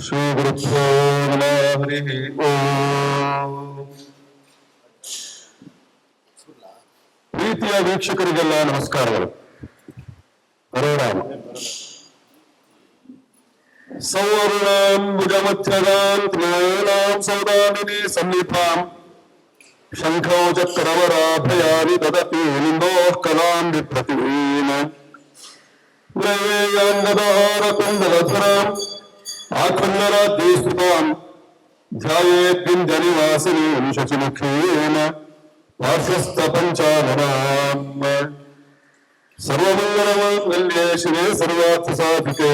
ಶ್ರೀ ಗುರುಭ್ಯೋ ನಮಃ ಹರಿ ಓಂ ಪ್ರೀತಿಯ ವೀಕ್ಷಕರಿಗೆಲ್ಲ ನಮಸ್ಕಾರಗಳು ಹರೋರಾಮ ಸೌವರ್ಣಾಂ ಭುಜಮಧ್ಯಗಾಂ ತ್ರಿನಯನಾಂ ಸೌದಾಮಿನಿ ಸನ್ನಿಧಾಂ ಶಂಖೋ ಚಕ್ರವರಾಭಯಾನಿ ದದತಿ ನಿಂದೋಃ ಕಲಾಂ ವಿಪ್ರತಿವೀನ ದ್ರವ್ಯೇಯಾಂಗದಹಾರ ಕುಂಡಲಧರಾಂ ಆಖಂಡರಾಜ್ಯೇಸ್ತುತಾಂ ಧ್ಯಾಯೇತ್ವಿಂಜನಿವಾಸಿನೀಂ ಶಚಿಮುಖೇನ ಪಾರ್ಶ್ವಸ್ಥ ಪಂಚಾನನಾಂ ಸರ್ವಮಂಗಲಮಾಂಗಲ್ಯೆ ಶಿವೆ ಸರ್ವಾರ್ಥ ಸಾಧಿಕೆ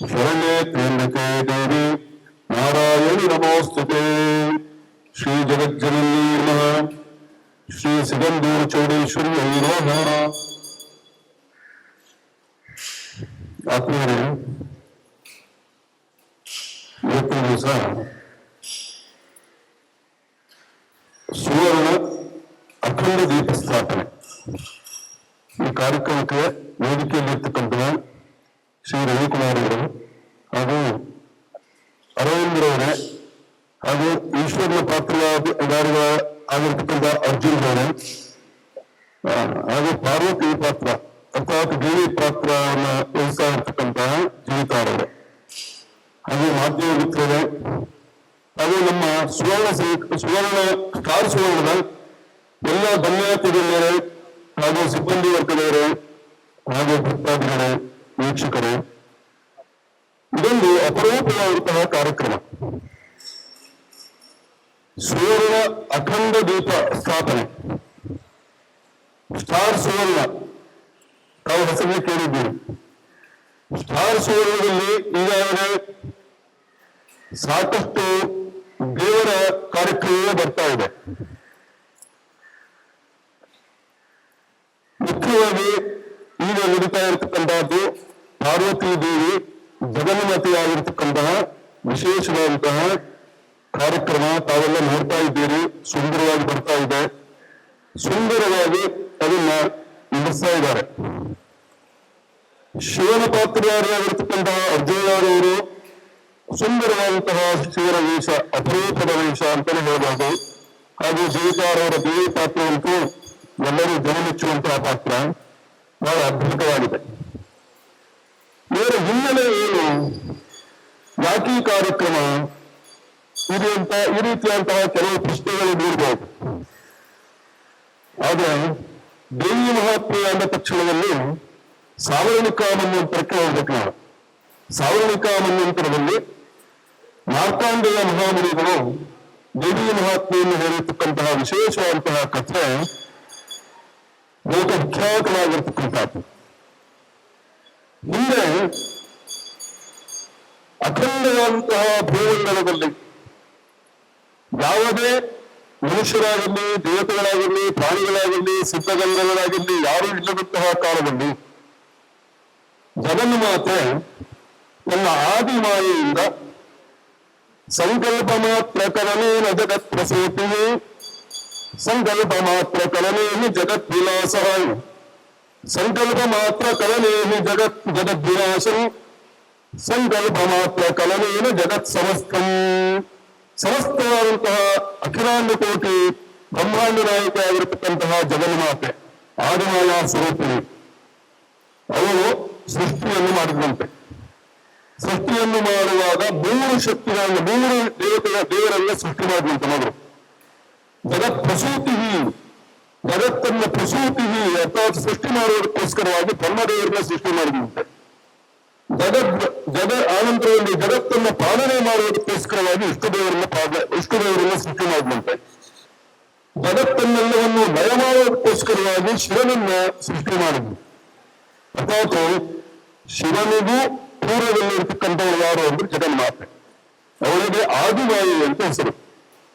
ಶರಣ್ಯೇ ತ್ರ್ಯಂಬಕೆ ದೇವಿ ನಾರಾಯಣಿ ನಮೋಸ್ತುತೆ ಶ್ರೀ ಜಗಜ್ಜನನೀ ನಮಃ ಶ್ರೀ ಸಿಗಂದೂರು ಚೌಡೇಶ್ವರಿ ನಮಃ ಆತ್ಮೀಯರೇ ಇವತ್ತಿನ ದಿವಸ ಸುವರ್ಣ ಅಖಂಡ ದೀಪ ಸ್ಥಾಪನೆ ಈ ಕಾರ್ಯಕ್ರಮಕ್ಕೆ ವೇದಿಕೆಯಲ್ಲಿರ್ತಕ್ಕಂಥ ಶ್ರೀ ರವಿಕುಮಾರ್ ಅವರು ಹಾಗೂ ಅರವಿಂದ್ರವರೇ ಹಾಗೂ ಈಶ್ವರನ ಪಾತ್ರಗಾರ ಆಗಿರ್ತಕ್ಕಂಥ ಅರ್ಜುನ್ ಅವರೇ ಆ, ಹಾಗೂ ಪಾರ್ವತಿ ಪಾತ್ರ ಅರ್ಥಾತ್ ದೇವಿ ಪಾತ್ರವನ್ನ ಸುವರ್ಣ ಸುವರ್ಣ ಸ್ಟಾರ್ ಸುವರ್ಣದ ಎಲ್ಲ ಧನ್ಯವಾದಗಳೇ ಹಾಗೂ ಸಿಬ್ಬಂದಿ ವರ್ಗದವರು ಹಾಗೂ ಭಕ್ತಾದಿಗಳೇ ವೀಕ್ಷಕರು, ಇದೊಂದು ಅಪರೂಪವಾದಂತಹ ಕಾರ್ಯಕ್ರಮ. ಸುವರ್ಣ ಅಖಂಡ ದೀಪ ಸ್ಥಾಪನೆ. ಸ್ಟಾರ್ ಸುವರ್ಣ, ತಾವು ಹೆಸರನ್ನು ಕೇಳಿದ್ದೀರಿ. ಸ್ಟಾರ್ ಸುವರ್ಣದಲ್ಲಿ ಈಗಾಗಲೇ ಸಾಕಷ್ಟು ದೇವರ ಕಾರ್ಯಕ್ರಮ ಬರ್ತಾ ಇದೆ. ಮುಖ್ಯವಾಗಿ ಈಗ ನಡೀತಾ ಇರತಕ್ಕಂತಹದ್ದು ಪಾರ್ವತಿ ದೇವಿ ಜಗನ್ಮತಿಯಾಗಿರ್ತಕ್ಕಂತಹ ವಿಶೇಷವಾದಂತಹ ಕಾರ್ಯಕ್ರಮ ತಾವೆಲ್ಲ ನೋಡ್ತಾ ಇದ್ದೀರಿ, ಸುಂದರವಾಗಿ ಬರ್ತಾ ಇದೆ. ಸುಂದರವಾಗಿ ಅದನ್ನ ನಡೆಸ್ತಾ ಇದ್ದಾರೆ. ಶಿವನ ಪಾತ್ರಧಾರಿಯಾಗಿರ್ತಕ್ಕಂತಹ ಅರ್ಜುನರವರು ಸುಂದರವಾದಂತಹ ಶಿವನ ವೇಷ, ಅಪರೂಪದ ವೇಷ ಅಂತಾನೆ ಹೇಳಬಹುದು ಹಾಗೂ ಜೀವಿತಾರವರ ದೇವಿ ಪಾತ್ರವಂತೂ ಎಲ್ಲರೂ ಜನಮೆಚ್ಚುವಂತಹ ಪಾತ್ರ. ಬಹಳ ಅದ್ಭುತವಾಗಿದೆ. ಇವರ ಹಿನ್ನೆಲೆ ಏನು? ಯಾಕೆ ಕಾರ್ಯಕ್ರಮ. ಇದು ಅಂತ, ಈ ರೀತಿಯಾದಂತಹ ಕೆಲವು ಪ್ರಶ್ನೆಗಳು ಮೂಡಬಹುದು ಆದ್ರೆ, ದೇವಿ ಮಹಾತ್ಮೆ ಅಂದ ತಕ್ಷಣದಲ್ಲಿ ಸಾವರ್ಣಿಕ ಮನ್ಯಂತರಕ್ಕೆ ಹೋಗ್ಬೇಕು ನಾವು. ಸಾವರ್ಣಿಕ ಮನ್ವಂತರದಲ್ಲಿ ಮಾರ್ಕಾಂಡೇಯ ಮಹಾಮುನಿಗಳು ದೇವಿ ಮಹಾತ್ಮೆಯನ್ನು ಹೇಳಿರ್ತಕ್ಕಂತಹ ವಿಶೇಷವಾದಂತಹ ಕಥೆ ಲೋಕವಿಖ್ಯಾತವಾಗಿರ್ತಕ್ಕಂಥದ್ದು. ಮುಂದೆ ಅಖಂಡವಾದಂತಹ ಭೂಮಂಡಲದಲ್ಲಿ ಯಾವುದೇ ಮನುಷ್ಯರಾಗಲಿ ದೇವತೆಗಳಾಗಲಿ ಪ್ರಾಣಿಗಳಾಗಲಿ ಸಿದ್ಧಗಂಧಗಳಾಗಲಿ ಯಾರು ಇಲ್ಲದಂತಹ ಕಾಲದಲ್ಲಿ ಜಗನ್ಮಾತೆ ತನ್ನ ಆದಿ ಮಾಯೆಯಿಂದ ಸಂಕಲ್ಪ ಮಾತ್ರ ಕಲನೇನ ಜಗತ್ ಪ್ರಸೂತಿಯು ಸಂಕಲ್ಪ ಮಾತ್ರ ಕಲನೇನು ಜಗತ್ ವಿಲಾಸ ಸಂಕಲ್ಪ ಮಾತ್ರ ಕಲನೇನು ಜಗತ್ ಜಗದ್ವಿನಾಶಂ. ಸಂಕಲ್ಪ ಮಾತ್ರ ಕಲನೇನ ಜಗತ್ ಸಮಸ್ತಂ ಸಮಸ್ತವಾದಂತಹ ಅಖಿಲಾಂಡ ಕೋಟಿ ಬ್ರಹ್ಮಾಂಡ ನಾಯಕ ಆಗಿರತಕ್ಕಂತಹ ಜಗನ್ಮಾತೆ ಆದಿಮಾಯ ಸ್ವರೂಪಿಣಿ ಅವರು ಸೃಷ್ಟಿಯನ್ನು ಮಾಡಿದಂತೆ. ಮಾಡುವಾಗ ಮೂರು ಶಕ್ತಿಗಳನ್ನು, ಮೂರು ದೇವತೆಗಳ ದೇವರನ್ನ ಸೃಷ್ಟಿ ಮಾಡಿದಂತೆ ಮಗಳು ಜಗತ್ ಪ್ರಸೂತಿ ಜಗತ್ತನ್ನ ಪ್ರಸೂತಿ ಅರ್ಥಾತ್ ಸೃಷ್ಟಿ ಮಾಡುವುದಕ್ಕೋಸ್ಕರವಾಗಿ ಬ್ರಹ್ಮದೇವರನ್ನ ಸೃಷ್ಟಿ ಮಾಡಿದಂತೆ. ಜಗತ್ ಜಗ ಆನಂತರದಲ್ಲಿ ಜಗತ್ತನ್ನ ಪಾಲನೆ ಮಾಡುವುದಕ್ಕೋಸ್ಕರವಾಗಿ ಇಷ್ಟದೇವರನ್ನ ಪಾಲ ಇಷ್ಟದೇವರನ್ನ ಸೃಷ್ಟಿ ಮಾಡಿದಂತೆ. ಜಗತ್ತನ್ನೆಲ್ಲವನ್ನು ಲಯ ಮಾಡುವುದಕ್ಕೋಸ್ಕರವಾಗಿ ಶಿವನನ್ನ ಸೃಷ್ಟಿ ಮಾಡಿದ್ವಿ ಅರ್ಥಾತ್ ಶಿವನಿಗೂ ಪೂರ್ವದಲ್ಲಿರ್ತಕ್ಕಂಥವಳು ಯಾರು ಅಂದ್ರೆ ಜಗನ್ಮಾತೆ ಅವಳಿಗೆ ಆದಿಮಾಯಿ ಅಂತ ಹೆಸರು.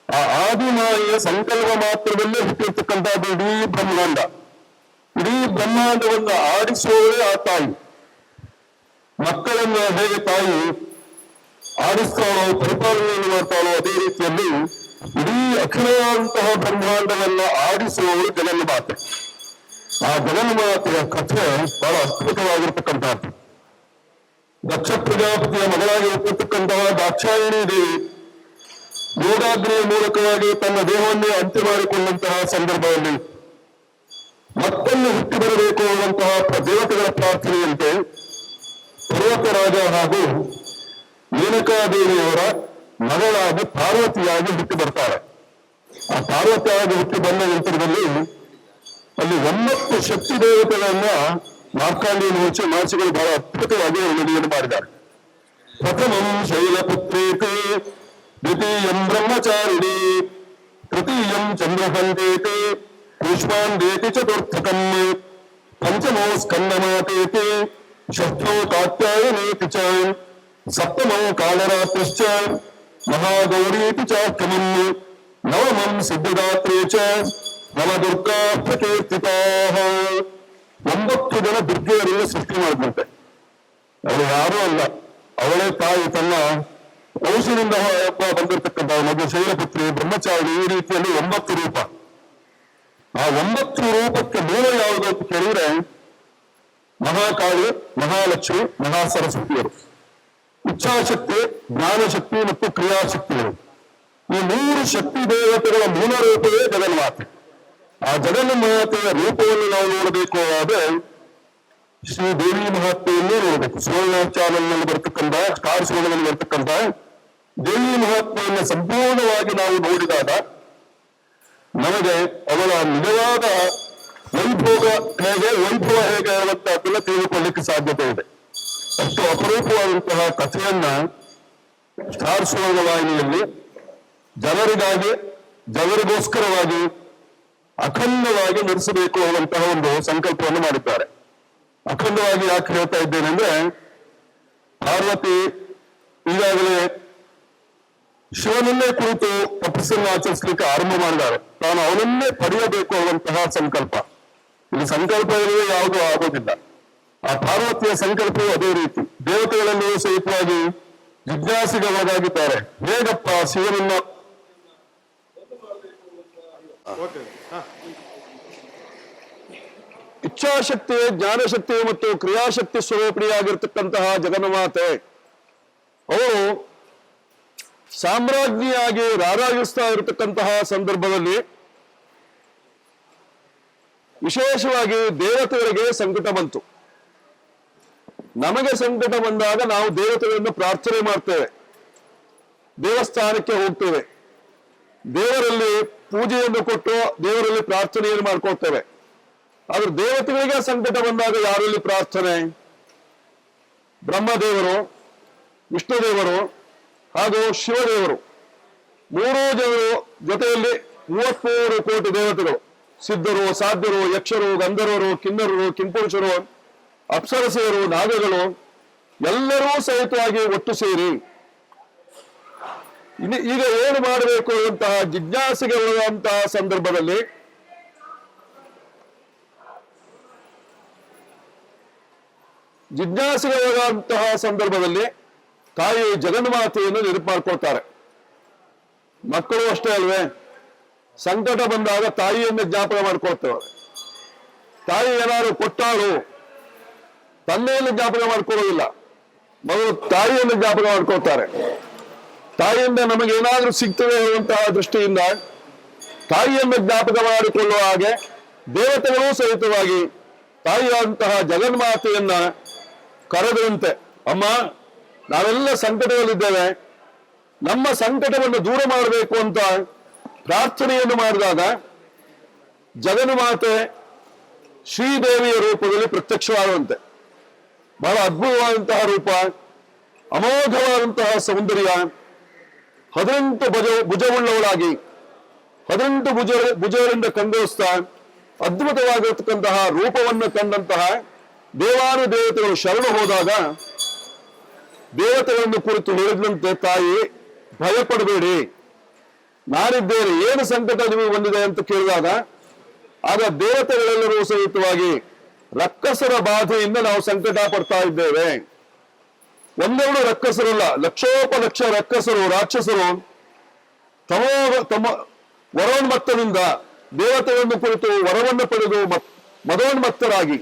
ಆ ಆದಿಮಾಯಿಯ ಸಂಕಲ್ಪ ಮಾತ್ರದಲ್ಲೇ ಹುಟ್ಟಿರ್ತಕ್ಕಂಥದ್ದು ಇಡೀ ಬ್ರಹ್ಮಾಂಡ. ಇಡೀ ಬ್ರಹ್ಮಾಂಡವನ್ನು ಆಡಿಸುವವಳೇ ಆ ತಾಯಿ. ಮಕ್ಕಳನ್ನು ಹೇಗೆ ತಾಯಿ ಆಡಿಸ್ತಾಳೋ ಪರಿಪಾಲನೆಯನ್ನು ಮಾಡ್ತಾಳೋ ಅದೇ ರೀತಿಯಲ್ಲಿ ಇಡೀ ಅಖಿಲವಾದಂತಹ ಬ್ರಹ್ಮಾಂಡವನ್ನು ಆಡಿಸುವವಳು ಜಗನ್ಮಾತೆ ಆ ಜಗನ್ಮಾತೆಯ ಕಥೆ ಬಹಳ ಅದ್ಭುತವಾಗಿರ್ತಕ್ಕಂಥದ್ದು. ದಕ್ಷ ಪ್ರಜಾಪತಿಯ ಮಗಳಾಗಿ ಒಪ್ಪತಕ್ಕಂತಹ ದಾಕ್ಷಾಯಣಿ ದೇವಿ ಯೋಗಾಗ್ನಿಯ ಮೂಲಕವಾಗಿ ತನ್ನ ದೇಹವನ್ನೇ ಅಂತ್ಯ ಮಾಡಿಕೊಂಡಂತಹ ಸಂದರ್ಭದಲ್ಲಿ ಮತ್ತೊಮ್ಮೆ ಹುಟ್ಟಿ ಬರಬೇಕು ಅನ್ನುವಂತಹ ದೇವತೆಗಳ ಪ್ರಾರ್ಥನೆಯಂತೆ ಪರ್ವತರಾಜ ಹಾಗೂ ಮೇನಕಾದೇವಿಯವರ ಮಗಳಾಗಿ ಪಾರ್ವತಿಯಾಗಿ ಹುಟ್ಟಿ ಬರ್ತಾರೆ. ಆ ಪಾರ್ವತಿಯಾಗಿ ಹುಟ್ಟಿ ಬಂದ ನಂತರದಲ್ಲಿ ಅಲ್ಲಿ ಒಂಬತ್ತು ಶಕ್ತಿ ದೇವತೆಗಳನ್ನ ಮಾರ್ಕಾಂಡಿ ಮುಂಚೆ ಮಹರ್ಷಿಗಳು ಬಹಳ ಅದ್ಭುತವಾಗಿ ನಿರ್ಣಯವನ್ನು ಮಾಡಿದ್ದಾರೆ ಪ್ರಥಮಂ ಶೈಲಪುತ್ರೇತಿ ದ್ವಿತೀಯಂ ಬ್ರಹ್ಮಚಾರಿಣಿ ತೃತೀಯಂ ಚಂದ್ರಹಂತೇತಿ ಕೂಷ್ಮಾಂಡೇತಿ ಚತುರ್ಥಕಂ ಪಂಚಮೋ ಸ್ಕಂದಮಾತೇತಿ ಷಷ್ಠೋ ಕಾತ್ಯಾಯನೇತಿ ಚ ಸಪ್ತಮೋ ಕಾಲರಾತ್ರಿಶ್ಚ ಮಹಾಗೌರೀತಿ ಚಾಷ್ಟಮಂ ನವಮಂ ಸಿದ್ಧದಾತ್ರಿ ಚ ನವದುರ್ಗಾ ಪ್ರಕೀರ್ತಿತಾಃ ಒಂಬತ್ತು ಜನ ದುರ್ಗೆಯರಿಗೆ ಸೃಷ್ಟಿ ಮಾಡಿದಂತೆ ಅವಳು ಯಾರೂ ಅಲ್ಲ. ಅವಳೇ ತಾಯಿ, ತನ್ನ ಔಷಧಿಯಿಂದ ಬಂದಿರತಕ್ಕಂಥ ಮಗು ಶೈಲಪುತ್ರಿ, ಬ್ರಹ್ಮಚಾರಿ ಈ ರೀತಿಯಲ್ಲಿ ಒಂಬತ್ತು ರೂಪ. ಆ ಒಂಬತ್ತು ರೂಪಕ್ಕೆ ಮೂಲ ಯಾವುದು ಅಂತ ಕೇಳಿದ್ರೆ ಮಹಾಕಾಳಿ, ಮಹಾಲಕ್ಷ್ಮಿ ಮಹಾ ಸರಸ್ವತಿಯರು ಇಚ್ಛಾಶಕ್ತಿ, ಜ್ಞಾನಶಕ್ತಿ ಮತ್ತು ಕ್ರಿಯಾಶಕ್ತಿಗಳು. ಈ ಮೂರು ಶಕ್ತಿ ದೇವತೆಗಳ ಮೂಲ ರೂಪವೇ ಜಗನ್ಮಾತೆ. ಆ ಜಗನ್ಮಾತೆಯ ರೂಪವನ್ನು ನಾವು ನೋಡಬೇಕು ಆದ್ರೆ ಶ್ರೀ ದೇವಿ ಮಹಾತ್ಮೆಯನ್ನೇ ನೋಡಬೇಕು. ಸುವರ್ಣ ಚಾನಲ್ನಲ್ಲಿ ಬರ್ತಕ್ಕಂಥ ಸ್ಟಾರ್ ಸುವರ್ಣದಲ್ಲಿ ಬರ್ತಕ್ಕಂಥ ದೇವಿ ಮಹಾತ್ಮೆಯನ್ನು ಸಂಪೂರ್ಣವಾಗಿ ನಾವು ನೋಡಿದಾಗ ನಮಗೆ ಅವಳ ನಿಜವಾದ ವೈಭೋಗ ಹೇಗೆ, ವೈಭವ ಹೇಗೆ ಅನ್ನುವಂತಹದ್ದನ್ನ ತಿಳಿದುಕೊಳ್ಳಿಕ್ಕೆ ಸಾಧ್ಯತೆ ಇದೆ. ಅಷ್ಟು ಅಪರೂಪವಾದಂತಹ ಕಥೆಯನ್ನ ಸ್ಟಾರ್ ಸುವರ್ಣ ವಾಹಿನಿಯಲ್ಲಿ ಜನರಿಗಾಗಿ, ಜನರಿಗೋಸ್ಕರವಾಗಿ ಅಖಂಡವಾಗಿ ನಡೆಸಬೇಕು ಅನ್ನುವಂತಹ ಒಂದು ಸಂಕಲ್ಪವನ್ನು ಮಾಡಿದ್ದಾರೆ. ಅಖಂಡವಾಗಿ ಯಾಕೆ ಹೇಳ್ತಾ ಇದ್ದೇನೆ ಅಂದ್ರೆ, ಪಾರ್ವತಿ ಈಗಾಗಲೇ ಶಿವನನ್ನೇ ಕುರಿತು ತಪಸ್ಸನ್ನು ಆಚರಿಸಲಿಕ್ಕೆ ಆರಂಭ ಮಾಡಿದ್ದಾರೆ. ತಾನು ಅವನನ್ನೇ ಪಡೆಯಬೇಕು ಅನ್ನುವಂತಹ ಸಂಕಲ್ಪ. ಇಲ್ಲಿ ಸಂಕಲ್ಪ ಇಲ್ಲದೆ ಯಾವುದೂ ಆಗೋದಿಲ್ಲ. ಆ ಪಾರ್ವತಿಯ ಸಂಕಲ್ಪವು ಅದೇ ರೀತಿ. ದೇವತೆಗಳಲ್ಲಿಯೂ ಸಹಿತವಾಗಿ ಜಿಜ್ಞಾಸಿಗಳಾಗಿದ್ದಾರೆ. ಹೇಗಪ್ಪ ಶಿವನನ್ನ ಇಚ್ಛಾಶಕ್ತಿ ಜ್ಞಾನಶಕ್ತಿ ಮತ್ತು ಕ್ರಿಯಾಶಕ್ತಿ ಸ್ವರೂಪಿಣಿಯಾಗಿರ್ತಕ್ಕಂತಹ ಜಗನ್ಮಾತೆ. ಅವರು ಸಾಮ್ರಾಜ್ಞಿಯಾಗಿ ರಾರಾಗಿಸ್ತಾ ಇರತಕ್ಕಂತಹ ಸಂದರ್ಭದಲ್ಲಿ ವಿಶೇಷವಾಗಿ ದೇವತೆಗಳಿಗೆ ಸಂಕಟ ಬಂತು. ನಮಗೆ ಸಂಕಟ ಬಂದಾಗ ನಾವು ದೇವತೆಗಳನ್ನು ಪ್ರಾರ್ಥನೆ ಮಾಡ್ತೇವೆ. ದೇವಸ್ಥಾನಕ್ಕೆ ಹೋಗ್ತೇವೆ. ದೇವರಲ್ಲಿ ಪೂಜೆಯನ್ನು ಕೊಟ್ಟು ದೇವರಲ್ಲಿ ಪ್ರಾರ್ಥನೆಯನ್ನು ಮಾಡ್ಕೊಳ್ತೇವೆ. ಆದ್ರೆ ದೇವತೆಗಳಿಗೆ ಸಂಕಟ ಬಂದಾಗ ಯಾರಲ್ಲಿ ಪ್ರಾರ್ಥನೆ? ಬ್ರಹ್ಮದೇವರು, ವಿಷ್ಣುದೇವರು, ಹಾಗೂ ಶಿವದೇವರು. ಮೂರೂ ಜನರು ಜೊತೆಯಲ್ಲಿ ಮೂವತ್ಮೂರು ಕೋಟಿ ದೇವತೆಗಳು. ಸಿದ್ಧರು, ಸಾಧ್ಯರು, ಯಕ್ಷರು, ಗಂಧರ್ವರು, ಕಿನ್ನರರು, ಕಿಂಪುರುಷರು ಅಪ್ಸರಸೆಯರು ನಾಗಗಳು, ಎಲ್ಲರೂ ಸಹಿತವಾಗಿ ಒಟ್ಟು ಸೇರಿ ಈಗ ಏನು ಮಾಡಬೇಕು ಅನ್ನುವಂತಹ ಜಿಜ್ಞಾಸೆಗೆ ಸಂದರ್ಭದಲ್ಲಿ ಜಿಜ್ಞಾಸೆಗೆ ಸಂದರ್ಭದಲ್ಲಿ ತಾಯಿ ಜಗನ್ಮಾತೆಯನ್ನು ನೆನಪು ಮಾಡ್ಕೊಳ್ತಾರೆ ಮಕ್ಕಳು ಅಷ್ಟೇ ಅಲ್ವೇ? ಸಂಕಟ ಬಂದಾಗ ತಾಯಿಯನ್ನು ಜ್ಞಾಪಕ ಮಾಡ್ಕೊಳ್ತೇವೆ. ತಾಯಿ ಏನಾದ್ರು ಕೊಟ್ಟಾಳು, ತಂದೆಯನ್ನು ಜ್ಞಾಪಕ ಮಾಡ್ಕೊಳ್ಳೋದಿಲ್ಲ. ಮಗಳು ತಾಯಿಯನ್ನು ಜ್ಞಾಪಕ ಮಾಡ್ಕೊಳ್ತಾರೆ. ತಾಯಿಯಿಂದ ನಮಗೆ ಏನಾದ್ರೂ ಸಿಗ್ತದೆ ಅನ್ನುವಂತಹ ದೃಷ್ಟಿಯಿಂದ ತಾಯಿಯನ್ನು ಜ್ಞಾಪಕ ಮಾಡಿಕೊಳ್ಳುವ ಹಾಗೆ ದೇವತೆಗಳು ಸಹಿತವಾಗಿ ತಾಯಿಯಾದಂತಹ ಜಗನ್ಮಾತೆಯನ್ನ ಕರೆದಂತೆ, ಅಮ್ಮ, ನಾವೆಲ್ಲ ಸಂಕಟದಲ್ಲಿದ್ದೇವೆ. ನಮ್ಮ ಸಂಕಟವನ್ನು ದೂರ ಮಾಡಬೇಕು ಅಂತ ಪ್ರಾರ್ಥನೆಯನ್ನು ಮಾಡಿದಾಗ ಜಗನ್ಮಾತೆ ಶ್ರೀದೇವಿಯ ರೂಪದಲ್ಲಿ ಪ್ರತ್ಯಕ್ಷವಾಗುವಂತೆ ಬಹಳ ಅದ್ಭುತವಾದಂತಹ ರೂಪ, ಅಮೋಘವಾದಂತಹ ಸೌಂದರ್ಯ ಹದಿನೆಂಟು ಭುಜ, ಭುಜವುಳ್ಳವಳಾಗಿ. ಹದಿನೆಂಟು ಭುಜ, ಭುಜಗಳಿಂದ ಕಂಗೊಳಿಸ್ತಾ ಅದ್ಭುತವಾಗಿರತಕ್ಕಂತಹ ರೂಪವನ್ನು ಕಂಡಂತಹ ದೇವಾನು ದೇವತೆಗಳು ಶರಣು ಹೋದಾಗ ದೇವತೆಗಳನ್ನು ಕುರಿತು ಹೇಳಿದಂತೆ, ತಾಯಿ, ಭಯಪಡಬೇಡಿ. ನಾನಿದ್ದೇನೆ, ಏನು ಸಂಕಟ ನಿಮಗೆ ಬಂದಿದೆ ಅಂತ ಕೇಳಿದಾಗ, ಆಗ ದೇವತೆಗಳೆಲ್ಲರೂ ಸಹಿತವಾಗಿ ರಕ್ಕಸರ ಬಾಧೆಯಿಂದ ನಾವು ಸಂಕಟ ಪಡ್ತಾ ಇದ್ದೇವೆ. ಒಂದೆರಡು ರಕ್ಕಸರಲ್ಲ, ಲಕ್ಷೋಪಲಕ್ಷ ರಕ್ಕಸರು, ರಾಕ್ಷಸರು ತಮೋ ತಮ್ಮ ವರೋನ್ಮತ್ತದಿಂದ ದೇವತೆಯನ್ನು ಕುರಿತು ವರವನ್ನು ಪಡೆದು ಮತ್- ಮದೋನ್ಮತ್ತರಾಗಿ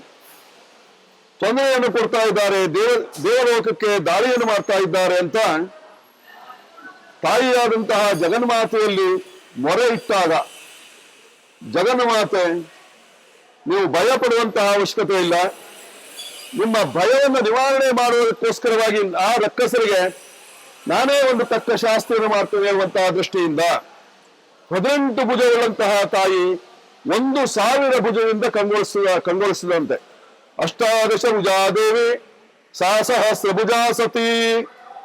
ತೊಂದರೆಯನ್ನು ಕೊಡ್ತಾ ಇದ್ದಾರೆ, ದೇವ ದೇವಲೋಕಕ್ಕೆ ದಾಳಿಯನ್ನು ಮಾಡ್ತಾ ಇದ್ದಾರೆ ಅಂತ ತಾಯಿಯಾದಂತಹ ಜಗನ್ಮಾತೆಯಲ್ಲಿ ಮೊರೆ ಇಟ್ಟಾಗ, ಜಗನ್ಮಾತೆ, ನೀವು ಭಯ ಪಡುವಂತಹ ಅವಶ್ಯಕತೆ ಇಲ್ಲ. ನಿಮ್ಮ ಭಯವನ್ನು ನಿವಾರಣೆ ಮಾಡುವುದಕ್ಕೋಸ್ಕರವಾಗಿ ಆ ರಕ್ಕಸರಿಗೆ ನಾನೇ ಒಂದು ತಕ್ಕ ಶಾಸ್ತ್ರವನ್ನು ಮಾಡ್ತೇನೆ ಹೇಳುವಂತಹ ದೃಷ್ಟಿಯಿಂದ ಹದಿನೆಂಟು ಭುಜವುಳ್ಳಂತಹ ತಾಯಿ ಒಂದು ಸಾವಿರ ಭುಜದಿಂದ ಕಂಗೊಳಿಸಿದ ಕಂಗೊಳಿಸಿದಂತೆ. ಅಷ್ಟಾದಶ ಭುಜಾದೇವಿ ಸಹಸ್ರ ಭುಜಾ ಸತಿ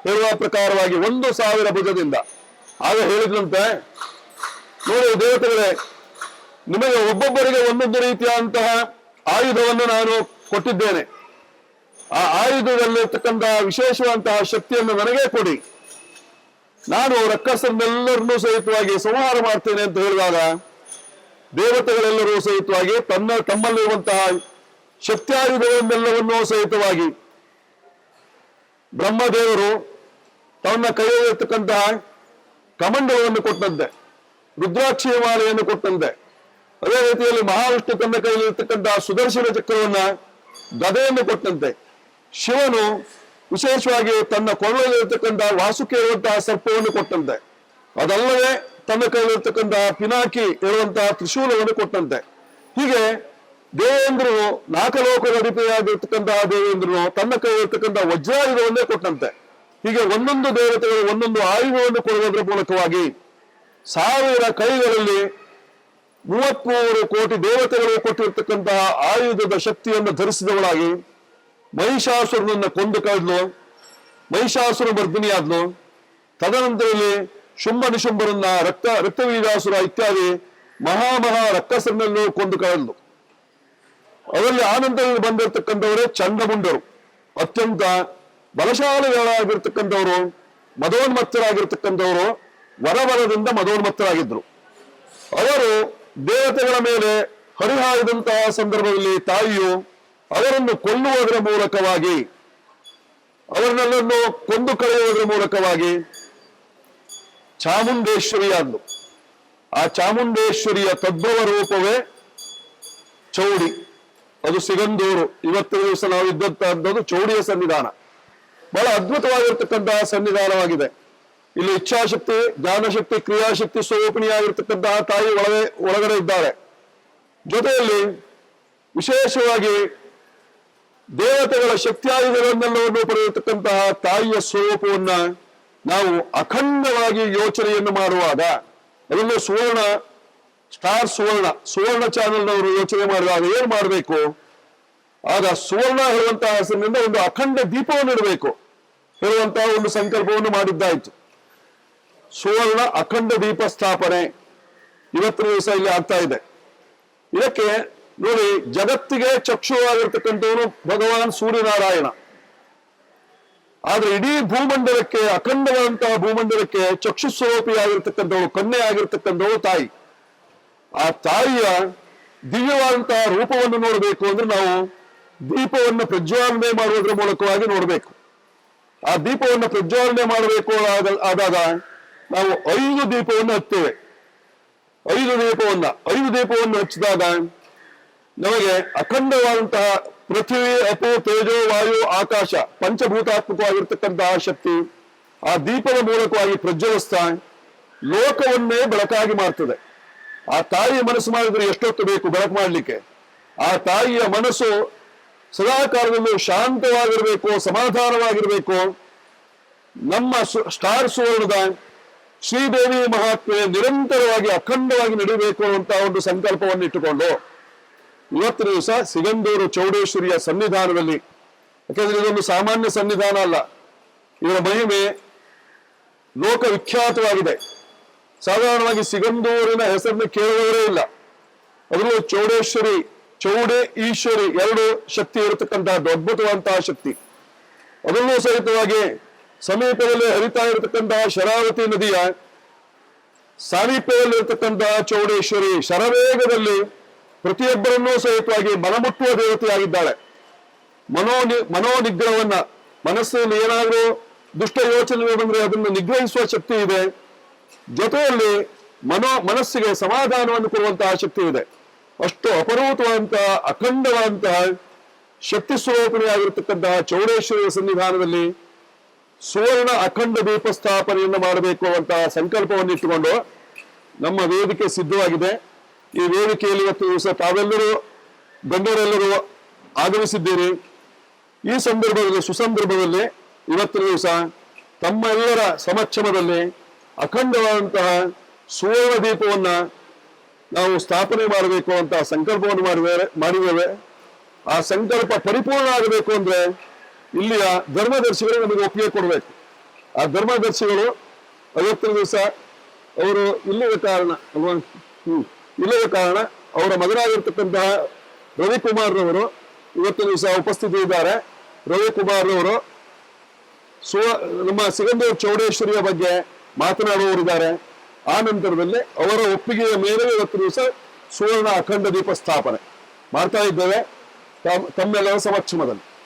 ಹೇಳುವ ಪ್ರಕಾರವಾಗಿ ಒಂದು ಸಾವಿರ ಭುಜದಿಂದ. ಆಗ ಹೇಳಿದಂತೆ ನೋಡಿ ದೇವತೆಗಳೇ, ನಿಮಗೆ ಒಬ್ಬೊಬ್ಬರಿಗೆ ಒಂದೊಂದು ರೀತಿಯಾದಂತಹ ಆಯುಧವನ್ನು ನಾನು ಕೊಟ್ಟಿದ್ದೇನೆ. ಆ ಆಯುಧದಲ್ಲಿರ್ತಕ್ಕಂತಹ ವಿಶೇಷವಾದಂತಹ ಶಕ್ತಿಯನ್ನು ನನಗೆ ಕೊಡಿ. ನಾನು ರಕ್ಕಸರನ್ನೆಲ್ಲರನ್ನೂ ಸಹಿತವಾಗಿ ಸಂಹಾರ ಮಾಡ್ತೇನೆ ಅಂತ ಹೇಳಿದಾಗ, ದೇವತೆಗಳೆಲ್ಲರೂ ಸಹಿತವಾಗಿ ತನ್ನ ತಮ್ಮಲ್ಲಿರುವಂತಹ ಶಕ್ತಿಯಾಯುಧಗಳನ್ನೆಲ್ಲವನ್ನೂ ಸಹಿತವಾಗಿ ಬ್ರಹ್ಮದೇವರು ತನ್ನ ಕೈಯಲ್ಲಿರ್ತಕ್ಕಂತಹ ಕಮಂಡಲವನ್ನು ಕೊಟ್ಟಂತೆ, ರುದ್ರಾಕ್ಷಿ ಮಾಲೆಯನ್ನು ಕೊಟ್ಟಂತೆ. ಅದೇ ರೀತಿಯಲ್ಲಿ ಮಹಾವಿಷ್ಣು ತನ್ನ ಕೈಯಲ್ಲಿರ್ತಕ್ಕಂತಹ ಸುದರ್ಶನ ಚಕ್ರವನ್ನ ಗದೆಯನ್ನು ಕೊಟ್ಟಂತೆ. ಶಿವನು ವಿಶೇಷವಾಗಿ ತನ್ನ ಕೊರಳಲ್ಲಿರ್ತಕ್ಕಂಥ ವಾಸುಕಿ ಇರುವಂತಹ ಸರ್ಪವನ್ನು ಕೊಟ್ಟಂತೆ. ಅದಲ್ಲದೆ ತನ್ನ ಕೈಲಿರ್ತಕ್ಕಂಥ ಪಿನಾಕಿ ಇರುವಂತಹ ತ್ರಿಶೂಲವನ್ನು ಕೊಟ್ಟಂತೆ. ಹೀಗೆ ದೇವೇಂದ್ರನು ನಾಲ್ಕಲೋಕದ ಅಧಿಪತಿಯಾಗಿರ್ತಕ್ಕಂತಹ ದೇವೇಂದ್ರನು ತನ್ನ ಕೈಲಿರ್ತಕ್ಕಂಥ ವಜ್ರಾಯುಧವನ್ನೇ ಕೊಟ್ಟಂತೆ. ಹೀಗೆ ಒಂದೊಂದು ದೇವತೆಗಳು ಒಂದೊಂದು ಆಯುಧವನ್ನು ಕೊಡುವುದರ ಮೂಲಕವಾಗಿ ಸಾವಿರ ಕೈಗಳಲ್ಲಿ ಮೂವತ್ಮೂರು ಕೋಟಿ ದೇವತೆಗಳು ಕೊಟ್ಟಿರ್ತಕ್ಕಂತಹ ಆಯುಧದ ಶಕ್ತಿಯನ್ನು ಧರಿಸಿದವಳಾಗಿ ಮಹಿಷಾಸುರನನ್ನ ಕೊಂದು ಕಳೆದ್ಲು ಮಹಿಷಾಸುರ ಮರ್ದಿನಿಯಾದ್ಲು ತದನಂತರದಲ್ಲಿ ಶುಂಭ ನಿಶುಂಭರನ್ನ, ರಕ್ತ ರಕ್ತವೀರಾಸುರ ಇತ್ಯಾದಿ ಮಹಾಮಹಾ ರಕ್ಕಸರನ್ನನ್ನು ಕೊಂದು ಕಳೆದ್ಲು ಅದರಲ್ಲಿ ಆನಂತರದಲ್ಲಿ ಬಂದಿರತಕ್ಕಂಥವರೇ ಚಂಡಮುಂಡರು ಅತ್ಯಂತ ಬಲಶಾಲಿಗಳಾಗಿರ್ತಕ್ಕಂಥವರು, ಮದೋನ್ಮತ್ತರಾಗಿರ್ತಕ್ಕಂಥವರು ವರವರದಿಂದ ಮದೋನ್ಮತ್ತರಾಗಿದ್ರು. ಅವರು ದೇವತೆಗಳ ಮೇಲೆ ಹರಿಹಾಯದಂತಹ ಸಂದರ್ಭದಲ್ಲಿ ತಾಯಿಯು ಅವರನ್ನು ಕೊಲ್ಲುವುದರ ಮೂಲಕವಾಗಿ ಅವರನ್ನೆಲ್ಲನ್ನು ಕೊಂದು ಕಳೆಯುವುದರ ಮೂಲಕವಾಗಿ ಚಾಮುಂಡೇಶ್ವರಿಯಾದ್ಲು ಆ ಚಾಮುಂಡೇಶ್ವರಿಯ ತದ್ಭವ ರೂಪವೇ ಚೌಡಿ. ಅದು ಸಿಗಂದೂರು ಇವತ್ತಿನ ದಿವಸ ನಾವು ಇದ್ದಂತಹದ್ದು ಚೌಡಿಯ ಸನ್ನಿಧಾನ. ಬಹಳ ಅದ್ಭುತವಾಗಿರ್ತಕ್ಕಂತಹ ಸನ್ನಿಧಾನವಾಗಿದೆ. ಇಲ್ಲಿ ಇಚ್ಛಾಶಕ್ತಿ, ಜ್ಞಾನಶಕ್ತಿ, ಕ್ರಿಯಾಶಕ್ತಿ ಸ್ವರೂಪಿಣಿಯಾಗಿರ್ತಕ್ಕಂತಹ ತಾಯಿ ಒಳಗೆ, ಒಳಗಡೆ ಇದ್ದಾರೆ. ಜೊತೆಯಲ್ಲಿ ವಿಶೇಷವಾಗಿ ದೇವತೆಗಳ ಶಕ್ತಿಯಾಯುಧಗಳನ್ನೆಲ್ಲವನ್ನು ಪಡೆಯತಕ್ಕಂತಹ ತಾಯಿಯ ಸ್ವರೂಪವನ್ನ ನಾವು ಅಖಂಡವಾಗಿ ಯೋಚನೆಯನ್ನು ಮಾಡುವಾಗ, ಅದನ್ನು ಸುವರ್ಣ, ಸ್ಟಾರ್ ಸುವರ್ಣ ಸುವರ್ಣ ಚಾನೆಲ್ನವರು ಯೋಚನೆ ಮಾಡಿದಾಗ ಏನ್ ಮಾಡಬೇಕು? ಆಗ ಸುವರ್ಣ ಹೇಳುವಂತಹ ಹೆಸರಿನಿಂದ ಒಂದು ಅಖಂಡ ದೀಪವನ್ನು ಇಡಬೇಕು. ಹೇಳುವಂತಹ ಒಂದು ಸಂಕಲ್ಪವನ್ನು ಮಾಡಿದ್ದಾಯಿತು. ಸುವರ್ಣ ಅಖಂಡ ದೀಪ ಸ್ಥಾಪನೆ. ಇವತ್ತಿನ ದಿವಸ ಇಲ್ಲಿ ಆಗ್ತಾ ಇದೆ. ಇದಕ್ಕೆ ನೋಡಿ, ಜಗತ್ತಿಗೆ ಚಕ್ಷುವಾಗಿರ್ತಕ್ಕಂಥವನು ಭಗವಾನ್ ಸೂರ್ಯನಾರಾಯಣ. ಆದ್ರೆ ಇಡೀ ಭೂಮಂಡಲಕ್ಕೆ, ಅಖಂಡವಾದಂತಹ ಭೂಮಂಡಲಕ್ಕೆ ಚಕ್ಷು ಸ್ವರೂಪಿ ಆಗಿರ್ತಕ್ಕಂಥವಳು ಕನ್ಯೆ ಆಗಿರ್ತಕ್ಕಂಥವಳು ತಾಯಿ. ಆ ತಾಯಿಯ ದಿವ್ಯವಾದಂತಹ ರೂಪವನ್ನು ನೋಡಬೇಕು ಅಂದ್ರೆ ನಾವು ದೀಪವನ್ನು ಪ್ರಜ್ವಾಲನೆ ಮಾಡುವುದರ ಮೂಲಕವಾಗಿ ನೋಡಬೇಕು. ಆ ದೀಪವನ್ನು ಪ್ರಜ್ವಾಲನೆ ಮಾಡಬೇಕು ಆದ- ಆದಾಗ ನಾವು ಐದು ದೀಪವನ್ನು ಹತ್ತೇವೆ ಐದು ದೀಪವನ್ನ, ಐದು ದೀಪವನ್ನು ಹಚ್ಚಿದಾಗ ನಮಗೆ ಅಖಂಡವಾದಂತಹ ಪೃಥ್ವಿ, ಅಪು, ತೇಜೋ, ವಾಯು, ಆಕಾಶ ಪಂಚಭೂತಾತ್ಮಕವಾಗಿರ್ತಕ್ಕಂತಹ ಶಕ್ತಿ, ಆ ದೀಪದ ಮೂಲಕವಾಗಿ ಪ್ರಜ್ವಲಿಸ್ತಾ ಲೋಕವನ್ನೇ ಬೆಳಕಾಗಿ ಮಾಡ್ತದೆ. ಆ ತಾಯಿಯ ಮನಸ್ಸು ಮಾಡಿದ್ರೆ ಎಷ್ಟೊತ್ತು ಬೇಕು ಬೆಳಕು ಮಾಡಲಿಕ್ಕೆ? ಆ ತಾಯಿಯ ಮನಸ್ಸು ಸದಾ ಕಾಲದಲ್ಲೂ ಶಾಂತವಾಗಿರಬೇಕು, ಸಮಾಧಾನವಾಗಿರಬೇಕು. ನಮ್ಮ ಸ್ಟಾರ್ ಸುವರ್ಣದ ಶ್ರೀದೇವಿ ಮಹಾತ್ಮೆ ನಿರಂತರವಾಗಿ ಅಖಂಡವಾಗಿ ನಡೆಯಬೇಕು ಅಂತ ಒಂದು ಸಂಕಲ್ಪವನ್ನು ಇಟ್ಟುಕೊಂಡು ಇವತ್ತಿನ ದಿವಸ ಸಿಗಂದೂರು ಚೌಡೇಶ್ವರಿಯ ಸನ್ನಿಧಾನದಲ್ಲಿ, ಯಾಕೆಂದ್ರೆ ಇದೊಂದು ಸಾಮಾನ್ಯ ಸನ್ನಿಧಾನ ಅಲ್ಲ. ಇವರ ಮಹಿಮೆ ಲೋಕವಿಖ್ಯಾತವಾಗಿದೆ. ಸಾಧಾರಣವಾಗಿ ಸಿಗಂದೂರಿನ ಹೆಸರನ್ನು ಕೇಳುವವರೇ ಇಲ್ಲ. ಅದರಲ್ಲೂ ಚೌಡೇಶ್ವರಿ, ಚೌಡೆ, ಈಶ್ವರಿ ಎರಡು ಶಕ್ತಿ ಇರತಕ್ಕಂತಹ ಅದ್ಭುತವಂತಹ ಶಕ್ತಿ. ಅದರಲ್ಲೂ ಸಹಿತವಾಗಿ ಸಮೀಪದಲ್ಲಿ ಹರಿತಾ ಇರತಕ್ಕಂತಹ ಶರಾವತಿ ನದಿಯ ಸಾಮೀಪ್ಯದಲ್ಲಿರ್ತಕ್ಕಂತಹ ಚೌಡೇಶ್ವರಿ ಶರವೇಗದಲ್ಲಿ ಪ್ರತಿಯೊಬ್ಬರನ್ನೂ ಸಹಿತವಾಗಿ ಮನಮುಟ್ಟುವ ದೇವತೆಯಾಗಿದ್ದಾಳೆ. ಮನೋ ಮನೋನಿಗ್ರಹವನ್ನ ಮನಸ್ಸಿನಲ್ಲಿ ಏನಾದರೂ ದುಷ್ಟ ಯೋಚನೆ ಬಂದ್ರೆ ಅದನ್ನು ನಿಗ್ರಹಿಸುವ ಶಕ್ತಿ ಇದೆ. ಜೊತೆಯಲ್ಲಿ ಮನೋ, ಮನಸ್ಸಿಗೆ ಸಮಾಧಾನವನ್ನು ಕೊಡುವಂತಹ ಶಕ್ತಿ ಇದೆ. ಅಷ್ಟು ಅಪರೂಪವಾದಂತಹ ಅಖಂಡವಾದಂತಹ ಶಕ್ತಿ ಸ್ವರೂಪಣೆಯಾಗಿರ್ತಕ್ಕಂತಹ ಚೌಡೇಶ್ವರಿಯ ಸನ್ನಿಧಾನದಲ್ಲಿ ಸುವರ್ಣ ಅಖಂಡ ದೀಪ ಸ್ಥಾಪನೆಯನ್ನು ಮಾಡಬೇಕು ಅಂತ ಸಂಕಲ್ಪವನ್ನು ಇಟ್ಟುಕೊಂಡು ನಮ್ಮ ವೇದಿಕೆ ಸಿದ್ಧವಾಗಿದೆ. ಈ ವೇದಿಕೆಯಲ್ಲಿ ಇವತ್ತು ದಿವಸ ತಾವೆಲ್ಲರೂ ಗಣ್ಯರೆಲ್ಲರೂ ಆಗಮಿಸಿದ್ದೀರಿ ಈ ಸಂದರ್ಭದಲ್ಲಿ, ಸುಸಂದರ್ಭದಲ್ಲಿ ಇವತ್ತಿನ ದಿವಸ ತಮ್ಮೆಲ್ಲರ ಸಮಕ್ಷಮದಲ್ಲಿ ಅಖಂಡವಾದಂತಹ ಸುವರ್ಣ ದೀಪವನ್ನ ನಾವು ಸ್ಥಾಪನೆ ಮಾಡಬೇಕು ಅಂತ ಸಂಕಲ್ಪವನ್ನು ಮಾಡಿದ್ದೇವೆ ಮಾಡಿದ್ದೇವೆ ಆ ಸಂಕಲ್ಪ ಪರಿಪೂರ್ಣ ಆಗಬೇಕು ಅಂದ್ರೆ ಇಲ್ಲಿಯ ಧರ್ಮದರ್ಶಿಗಳು ನಮಗೆ ಒಪ್ಪಿಗೆ ಕೊಡಬೇಕು ಆ ಧರ್ಮದರ್ಶಿಗಳು ಐವತ್ತು ದಿವಸ ಅವರು ಇಲ್ಲದ ಕಾರಣ, ಅಲ್ವಾ? ಹ್ಮ್. ಇಲ್ಲದ ಕಾರಣ ಅವರ ಮಗನಾಗಿರ್ತಕ್ಕಂತಹ ರವಿಕುಮಾರ್ ರವರು ಇವತ್ತಿನ ದಿವಸ ಉಪಸ್ಥಿತಿ ಇದ್ದಾರೆ ರವಿಕುಮಾರ್ ರವರು ಸುವ ನಮ್ಮ ಸಿಗಂದೂರು ಚೌಡೇಶ್ವರಿಯ ಬಗ್ಗೆ ಮಾತನಾಡುವವರಿದ್ದಾರೆ. ಆ ನಂತರದಲ್ಲಿ ಅವರ ಒಪ್ಪಿಗೆಯ ಮೇರೆಗೆ ಇವತ್ತು ದಿವಸ ಸುವರ್ಣ ಅಖಂಡ ದೀಪ ಸ್ಥಾಪನೆ ಮಾಡ್ತಾ ಇದ್ದೇವೆ. ತಮ್- ತಮ್ಮೆಲ್ಲರ ಸಮಕ್ಷಮದಲ್ಲಿ.